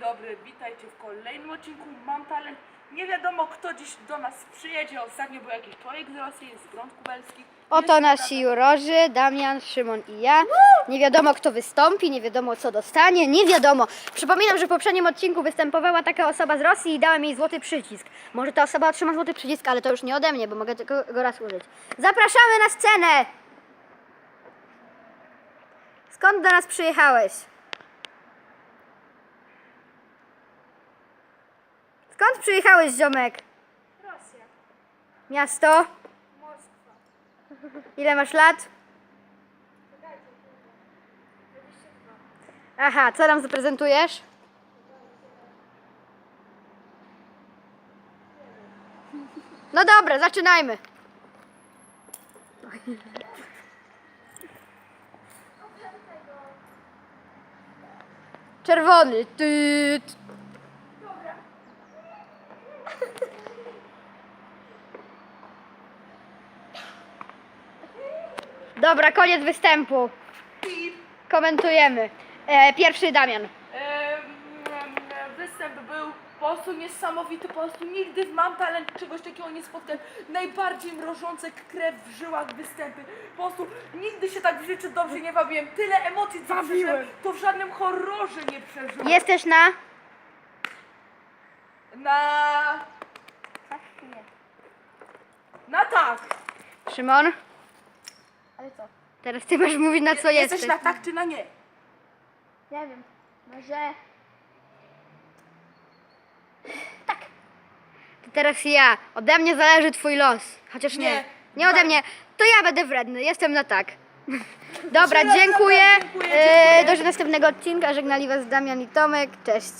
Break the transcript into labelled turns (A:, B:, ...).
A: dobry, witajcie w kolejnym odcinku Mam Talent. Nie wiadomo kto dziś do nas przyjedzie, ostatnio był jakiś człowiek z Rosji, jest Grunt Kubelski.
B: Oto nasi jurorzy, Damian, Szymon i ja. Nie wiadomo kto wystąpi, nie wiadomo co dostanie, nie wiadomo. Przypominam, że w poprzednim odcinku występowała taka osoba z Rosji i dałem jej złoty przycisk. Może ta osoba otrzyma złoty przycisk, ale to już nie ode mnie, bo mogę tylko go raz użyć. Zapraszamy na scenę! Skąd do nas przyjechałeś? Skąd przyjechałeś, ziomek?
C: Rosja.
B: Miasto?
C: Moskwa.
B: Ile masz lat?
C: Czekajcie, kurwa. 22.
B: Aha, co nam zaprezentujesz? No dobra, zaczynajmy. Czerwony. Tyt.
C: Dobra,
B: koniec występu. Komentujemy. E, pierwszy Damian.
A: występ był po prostu niesamowity, po prostu nigdy w Mam Talent czegoś takiego nie spotkałem. Najbardziej mrożące krew w żyłach występy. Po prostu nigdy się tak w życiu dobrze nie bawiłem. Tyle emocji co przeżyłem, to w żadnym horrorze nie przeżyłem.
B: Jesteś na...
A: Na...
C: Tak czy nie?
A: Na tak.
B: Szymon,
C: Ale co?
B: teraz ty masz mówić na co
A: Jesteś
B: jesteś.
A: na tak czy na nie?
C: Nie wiem. Może...
B: To teraz ja. Ode mnie zależy twój los. Chociaż nie.
A: Nie.
B: Nie, ode mnie. To ja będę wredny. Jestem na tak. Dobra, dziękuję.
A: dobra, dziękuję,
B: E,
A: dziękuję.
B: Do następnego odcinka. Żegnali was Damian i Tomek. Cześć.